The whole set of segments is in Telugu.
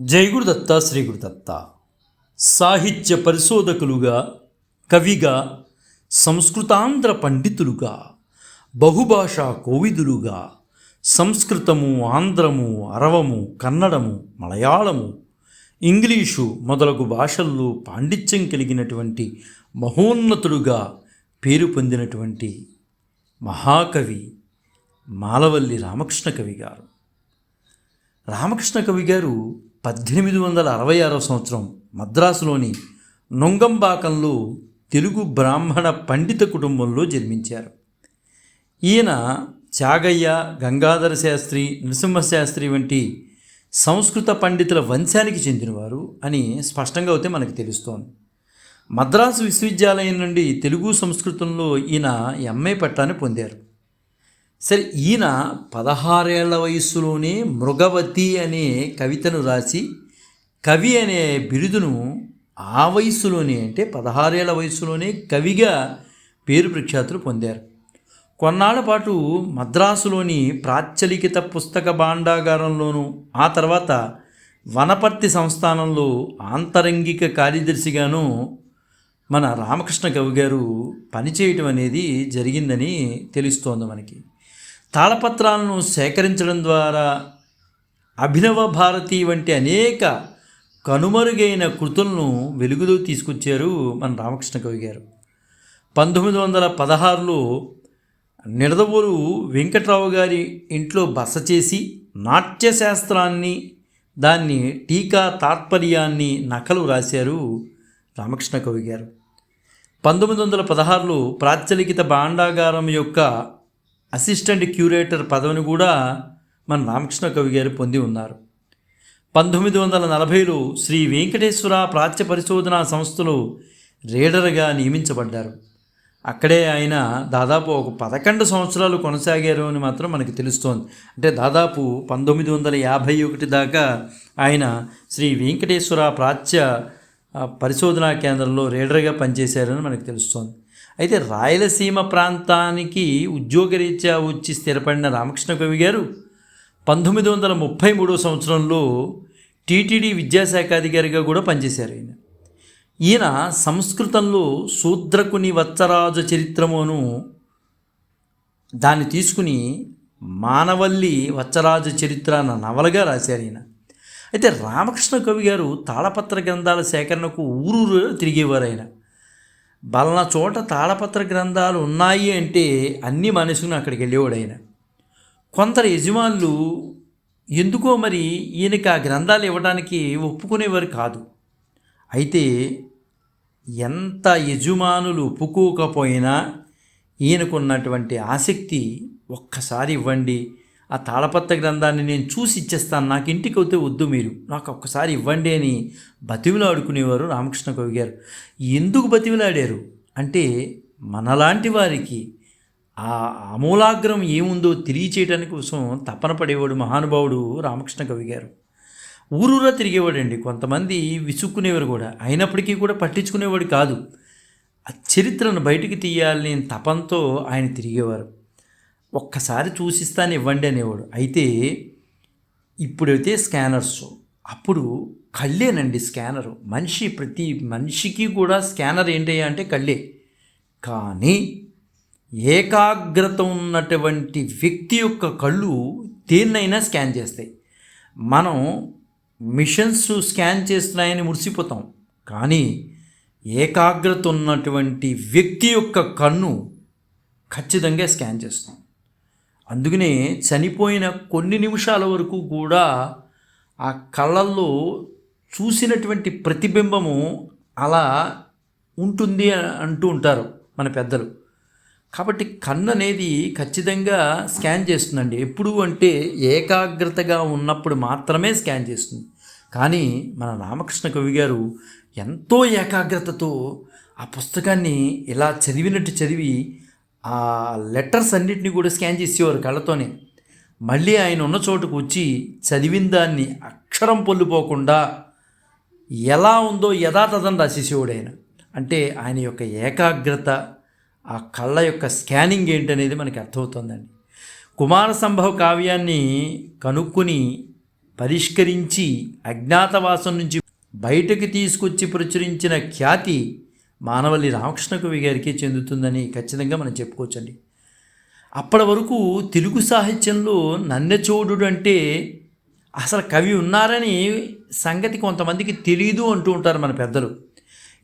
జై గురుదత్త శ్రీ గురుదత్త సాహిత్య పరిశోధకులుగా కవిగా సంస్కృతాంధ్ర పండితులుగా బహుభాషా కోవిదులుగా సంస్కృతము ఆంధ్రము అరవము కన్నడము మలయాళము ఇంగ్లీషు మొదలగు భాషల్లో పాండిత్యం కలిగినటువంటి మహోన్నతుడుగా పేరు పొందినటువంటి మహాకవి మాలవల్లి రామకృష్ణ కవి గారు. రామకృష్ణ కవి గారు పద్దెనిమిది వందల అరవై ఆరవ సంవత్సరం మద్రాసులోని నొంగంబాకంలో తెలుగు బ్రాహ్మణ పండిత కుటుంబంలో జన్మించారు. ఈయన చాగయ్య గంగాధర శాస్త్రి నృసింహశాస్త్రి వంటి సంస్కృత పండితుల వంశానికి చెందినవారు అని స్పష్టంగా అయితే మనకు తెలుస్తోంది. మద్రాసు విశ్వవిద్యాలయం నుండి తెలుగు సంస్కృతంలో ఈయన ఎంఏ పట్టాన్ని పొందారు. సరే ఈయన పదహారేళ్ళ వయస్సులోనే మృగవతి అనే కవితను రాసి కవి అనే బిరుదును ఆ వయస్సులోనే అంటే పదహారేళ్ళ వయస్సులోనే కవిగా పేరు ప్రఖ్యాతులు పొందారు. కొన్నాళ్ళ పాటు మద్రాసులోని ప్రాచలికిత పుస్తక భాండాగారంలోనూ ఆ తర్వాత వనపర్తి సంస్థానంలో ఆంతరంగిక కార్యదర్శిగాను మన రామకృష్ణ కవి గారు పనిచేయటం అనేది జరిగిందని తెలుస్తోంది మనకి. తాళపత్రాలను సేకరించడం ద్వారా అభినవ భారతి వంటి అనేక కనుమరుగైన కృతులను వెలుగులో తీసుకొచ్చారు మన రామకృష్ణ కవి గారు. పంతొమ్మిది వందల పదహారులో నిడదవూరు వెంకట్రావు గారి ఇంట్లో బస చేసి నాట్యశాస్త్రాన్ని దాన్ని టీకా తాత్పర్యాన్ని నకలు రాశారు రామకృష్ణ కవి గారు. పంతొమ్మిది వందల పదహారులో ప్రాచ్చలికిత భాండాగారం యొక్క అసిస్టెంట్ క్యూరేటర్ పదవిని కూడా మన రామకృష్ణ కవి గారు పొంది ఉన్నారు. పంతొమ్మిది వందల నలభైలో శ్రీ వెంకటేశ్వర ప్రాచ్య పరిశోధనా సంస్థలో రీడర్గా నియమించబడ్డారు. అక్కడే ఆయన దాదాపు ఒక పదకొండు సంవత్సరాలు కొనసాగారు అని మాత్రం మనకి తెలుస్తోంది. అంటే దాదాపు పంతొమ్మిది వందల యాభై ఒకటి దాకా ఆయన శ్రీ వెంకటేశ్వర ప్రాచ్య పరిశోధనా కేంద్రంలో రీడర్గా పనిచేశారని మనకు తెలుస్తోంది. అయితే రాయలసీమ ప్రాంతానికి ఉద్యోగరీత్యా వచ్చి స్థిరపడిన రామకృష్ణ కవి గారు పంతొమ్మిది వందల ముప్పై మూడో సంవత్సరంలో టీటీడీ విద్యాశాఖాధికారిగా కూడా పనిచేశారు ఆయన ఈయన సంస్కృతంలో శూద్రకుని వత్సరాజ చరిత్రమును దాన్ని తీసుకుని మానవల్లి వత్సరాజ చరిత్ర అన్న నవలగా రాశారు ఈయన. అయితే రామకృష్ణ కవి గారు తాళపత్ర గ్రంథాల సేకరణకు ఊరూరు తిరిగేవారు ఆయన. బలన చోట తాళపత్ర గ్రంథాలు ఉన్నాయి అంటే అన్ని మనసుకుని అక్కడికి వెళ్ళేవాడు ఆయన. కొందరు యజమానులు ఎందుకో మరి ఈయనకి ఆ గ్రంథాలు ఇవ్వడానికి ఒప్పుకునేవారు కాదు. అయితే ఎంత యజమానులు ఒప్పుకోకపోయినా ఈయనకున్నటువంటి ఆసక్తి ఒక్కసారి ఇవ్వండి ఆ తాళపత్ర గ్రంథాన్ని నేను చూసి ఇచ్చేస్తాను. నాకు ఇంటికి వస్తే వద్దు మీరు. నాకు ఒక్కసారి ఇవ్వండి అని బతివిలాడుకునేవారు రామకృష్ణ కవి గారు. ఎందుకు బతివిలాడారు అంటే మనలాంటి వారికి ఆ అమూలాగ్రం ఏముందో తెలియచేయడానికి కోసం తపన పడేవాడు మహానుభావుడు రామకృష్ణ కవి గారు. ఊరూరా తిరిగేవాడండి. కొంతమంది విసుక్కునేవారు కూడా. అయినప్పటికీ కూడా పట్టించుకునేవాడు కాదు. ఆ చరిత్రను బయటికి తీయాలని తపంతో ఆయన తిరిగేవారు. ఒక్కసారి చూసిస్తాను ఇవ్వండి అనేవాడు. అయితే ఇప్పుడైతే స్కానర్స్ అప్పుడు కళ్ళేనండి స్కానరు. మనిషి ప్రతి మనిషికి కూడా స్కానర్ ఏంటయ్యా అంటే కళ్ళే. కానీ ఏకాగ్రత ఉన్నటువంటి వ్యక్తి యొక్క కళ్ళు దేన్నైనా స్కాన్ చేస్తాయి. మనం మిషన్స్ స్కాన్ చేస్తున్నాయని మురిసిపోతాం. కానీ ఏకాగ్రత ఉన్నటువంటి వ్యక్తి యొక్క కన్ను ఖచ్చితంగా స్కాన్ చేస్తాం. అందుకనే చనిపోయిన కొన్ని నిమిషాల వరకు కూడా ఆ కళ్ళల్లో చూసినటువంటి ప్రతిబింబము అలా ఉంటుంది అంటూ ఉంటారు మన పెద్దలు. కాబట్టి కన్ను అనేది ఖచ్చితంగా స్కాన్ చేస్తుందండి. ఎప్పుడు అంటే ఏకాగ్రతగా ఉన్నప్పుడు మాత్రమే స్కాన్ చేస్తుంది. కానీ మన రామకృష్ణ కవి గారు ఎంతో ఏకాగ్రతతో ఆ పుస్తకాన్ని ఇలా చదివినట్టు చదివి ఆ లెటర్స్ అన్నిటిని కూడా స్కాన్ చేసేవారు కళ్ళతోనే. మళ్ళీ ఆయన ఉన్న చోటుకు వచ్చి చదివిన దాన్ని అక్షరం పొల్లిపోకుండా ఎలా ఉందో యథాతథం రాసేసేవాడు ఆయన. అంటే ఆయన యొక్క ఏకాగ్రత ఆ కళ్ళ యొక్క స్కానింగ్ ఏంటనేది మనకి అర్థమవుతుందండి. కుమార సంభవ కావ్యాన్ని కనుక్కొని పరిష్కరించి అజ్ఞాతవాసం నుంచి బయటకు తీసుకొచ్చి ప్రచురించిన ఖ్యాతి మానవల్లి రామకృష్ణ కవి గారికి చెందుతుందని ఖచ్చితంగా మనం చెప్పుకోవచ్చండి. అప్పటి వరకు తెలుగు సాహిత్యంలో నన్నెచోడు అంటే అసలు కవి ఉన్నారని సంగతి కొంతమందికి తెలియదు అంటూ ఉంటారు మన పెద్దలు.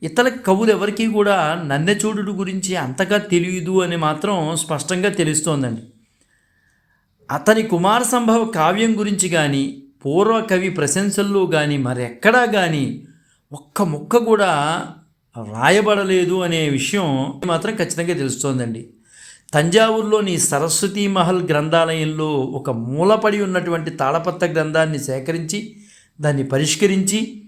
ఇతర కవులు ఎవరికీ కూడా నన్నెచోడు గురించి అంతగా తెలియదు అని మాత్రం స్పష్టంగా తెలుస్తోందండి. అతని కుమార సంభవ కావ్యం గురించి కానీ పూర్వ కవి ప్రశంసల్లో కానీ మరెక్కడా కానీ ఒక్క ముక్క కూడా రాయబడలేదు అనే విషయం మాత్రం ఖచ్చితంగా తెలుస్తోందండి. తంజావూరులోని సరస్వతీ మహల్ గ్రంథాలయంలో ఒక మూలపడి ఉన్నటువంటి తాళపత్ర గ్రంథాన్ని సేకరించి దాన్ని పరిష్కరించి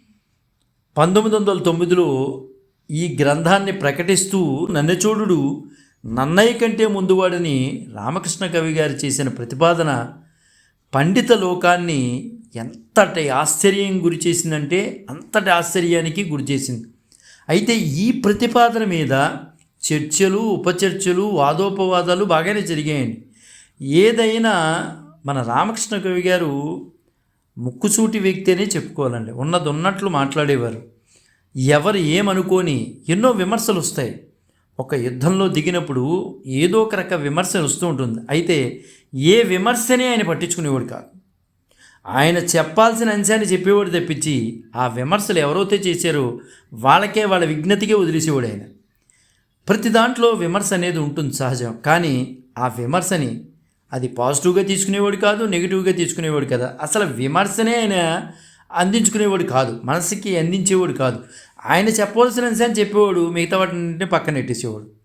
పంతొమ్మిది వందల తొమ్మిదిలో ఈ గ్రంథాన్ని ప్రకటిస్తూ నన్నచోడు నన్నయ్య కంటే ముందువాడని రామకృష్ణ కవి గారు చేసిన ప్రతిపాదన పండిత లోకాన్ని ఎంతటి ఆశ్చర్యం గురి చేసిందంటే అంతటి ఆశ్చర్యానికి గురి చేసింది. అయితే ఈ ప్రతిపాదన మీద చర్చలు ఉపచర్చలు వాదోపవాదాలు బాగానే జరిగాయండి. ఏదైనా మన రామకృష్ణ కవి గారు ముక్కుసూటి వ్యక్తి అనే చెప్పుకోవాలండి. ఉన్నది ఉన్నట్లు మాట్లాడేవారు. ఎవరు ఏమనుకోని ఎన్నో విమర్శలు వస్తాయి. ఒక యుద్ధంలో దిగినప్పుడు ఏదో ఒక రక విమర్శ వస్తూ ఉంటుంది. అయితే ఏ విమర్శనే ఆయన పట్టించుకునేవాడు కాదు. ఆయన చెప్పాల్సిన అంశాన్ని చెప్పేవాడు తప్పించి ఆ విమర్శలు ఎవరైతే చేశారో వాళ్ళకే వాళ్ళ విజ్ఞతకే వదిలేసేవాడు ఆయన. ప్రతి దాంట్లో విమర్శ అనేది ఉంటుంది సహజం. కానీ ఆ విమర్శని అది పాజిటివ్గా తీసుకునేవాడు కాదు నెగిటివ్గా తీసుకునేవాడు కదా. అసలు విమర్శనే ఆయన అందించుకునేవాడు కాదు. మనసుకి అందించేవాడు కాదు. ఆయన చెప్పవలసిన అంశాన్ని చెప్పేవాడు మిగతా వాటిని పక్కన నెట్టేసేవాడు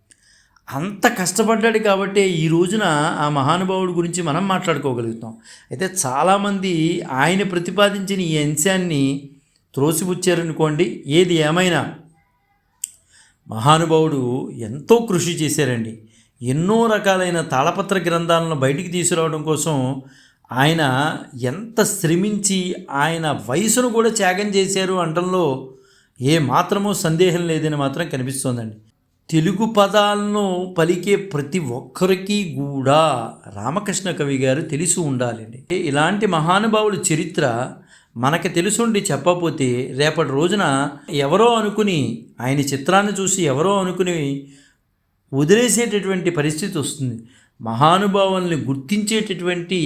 అంత కష్టపడ్డాడు కాబట్టి ఈ రోజున ఆ మహానుభావుడి గురించి మనం మాట్లాడుకోగలుగుతాం. అయితే చాలామంది ఆయన ప్రతిపాదించిన ఈ అంశాన్ని త్రోసిపుచ్చారనుకోండి ఏది ఏమైనా మహానుభావుడు ఎంతో కృషి చేశారండి. ఎన్నో రకాలైన తాళపత్ర గ్రంథాలను బయటికి తీసుకురావడం కోసం ఆయన ఎంత శ్రమించి ఆయన వయసును కూడా త్యాగం చేశారు అంటంలో ఏ మాత్రమూ సందేహం లేదని మాత్రం కనిపిస్తోందండి. తెలుగు పదాలను పలికే ప్రతి ఒక్కరికి కూడా రామకృష్ణ కవి గారు తెలిసి ఉండాలండి. ఇలాంటి మహానుభావుల చరిత్ర మనకి తెలుసుండి చెప్పకపోతే రేపటి రోజున ఎవరో అనుకుని ఆయన చిత్రాన్ని చూసి ఎవరో అనుకుని వదిలేసేటటువంటి పరిస్థితి వస్తుంది. మహానుభావుల్ని గుర్తించేటటువంటి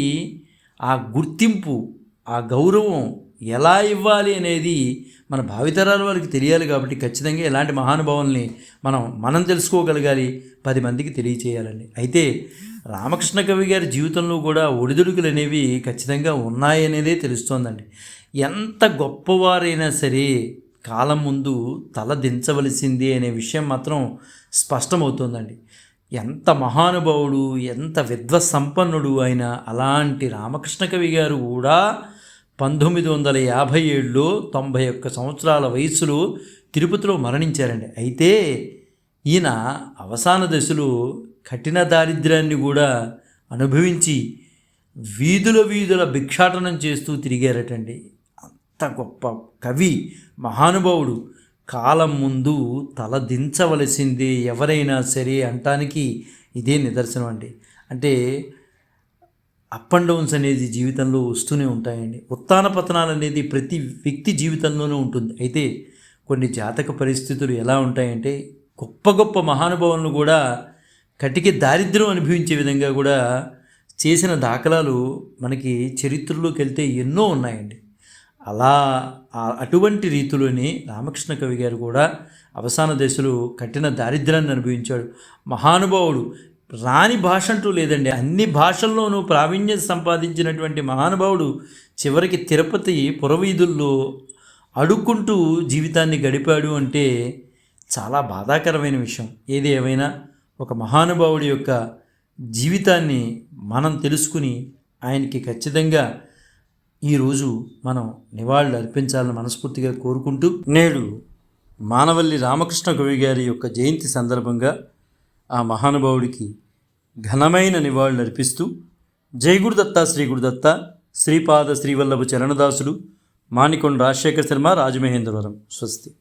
ఆ గుర్తింపు ఆ గౌరవం ఎలా ఇవ్వాలి అనేది మన భావితరాల వారికి తెలియాలి కాబట్టి ఖచ్చితంగా ఇలాంటి మహానుభావుల్ని మనం మనం తెలుసుకోగలగాలి పది మందికి తెలియచేయాలండి. అయితే రామకృష్ణ కవి గారి జీవితంలో కూడా ఒడిదుడుకులు అనేవి ఖచ్చితంగా ఉన్నాయనేదే తెలుస్తోందండి. ఎంత గొప్పవారైనా సరే కాలం ముందు తల దించవలసింది అనే విషయం మాత్రం స్పష్టమవుతోందండి. ఎంత మహానుభావుడు ఎంత విద్వసంపన్నుడు అయిన అలాంటి రామకృష్ణ కవి గారు కూడా పంతొమ్మిది వందల యాభై ఏడులో తొంభై ఒక్క సంవత్సరాల వయసులో తిరుపతిలో మరణించారండి. అయితే ఈయన అవసాన దశలో కఠిన దారిద్ర్యాన్ని కూడా అనుభవించి వీధుల వీధుల భిక్షాటనం చేస్తూ తిరిగారటండి. అంత గొప్ప కవి మహానుభావుడు. కాలం ముందు తల దించవలసింది ఎవరైనా సరే అంటానికి ఇదే నిదర్శనం అండి. అంటే అప్ అండ్ డౌన్స్ అనేది జీవితంలో వస్తూనే ఉంటాయండి. ఉత్తాన పతనాలు అనేది ప్రతి వ్యక్తి జీవితంలోనూ ఉంటుంది. అయితే కొన్ని జాతక పరిస్థితులు ఎలా ఉంటాయంటే గొప్ప గొప్ప మహానుభావులను కూడా కటికి దారిద్ర్యం అనుభవించే విధంగా కూడా చేసిన దాఖలాలు మనకి చరిత్రలోకి వెళ్తే ఎన్నో ఉన్నాయండి. అలా అటువంటి రీతిలోనే రామకృష్ణ కవి గారు కూడా అవసాన దశలో కఠిన దారిద్ర్యాన్ని అనుభవించాడు. మహానుభావుడు రాని భాష అంటూ లేదండి. అన్ని భాషల్లోనూ ప్రావీణ్యం సంపాదించినటువంటి మహానుభావుడు చివరికి తిరుపతి పురవీధుల్లో అడుక్కుంటూ జీవితాన్ని గడిపాడు అంటే చాలా బాధాకరమైన విషయం. ఏది ఏమైనా ఒక మహానుభావుడి యొక్క జీవితాన్ని మనం తెలుసుకుని ఆయనకి ఖచ్చితంగా ఈరోజు మనం నివాళులు అర్పించాలని మనస్ఫూర్తిగా కోరుకుంటూ నేడు మానవల్లి రామకృష్ణ కవి గారి యొక్క జయంతి సందర్భంగా ఆ మహానుభావుడికి ఘనమైన నివాళులర్పిస్తూ జై గురుదత్త శ్రీ గురుదత్త శ్రీపాద శ్రీవల్లభ చరణదాసుడు మాణికొండ రాజశేఖర శర్మ రాజమహేంద్రవరం స్వస్తి.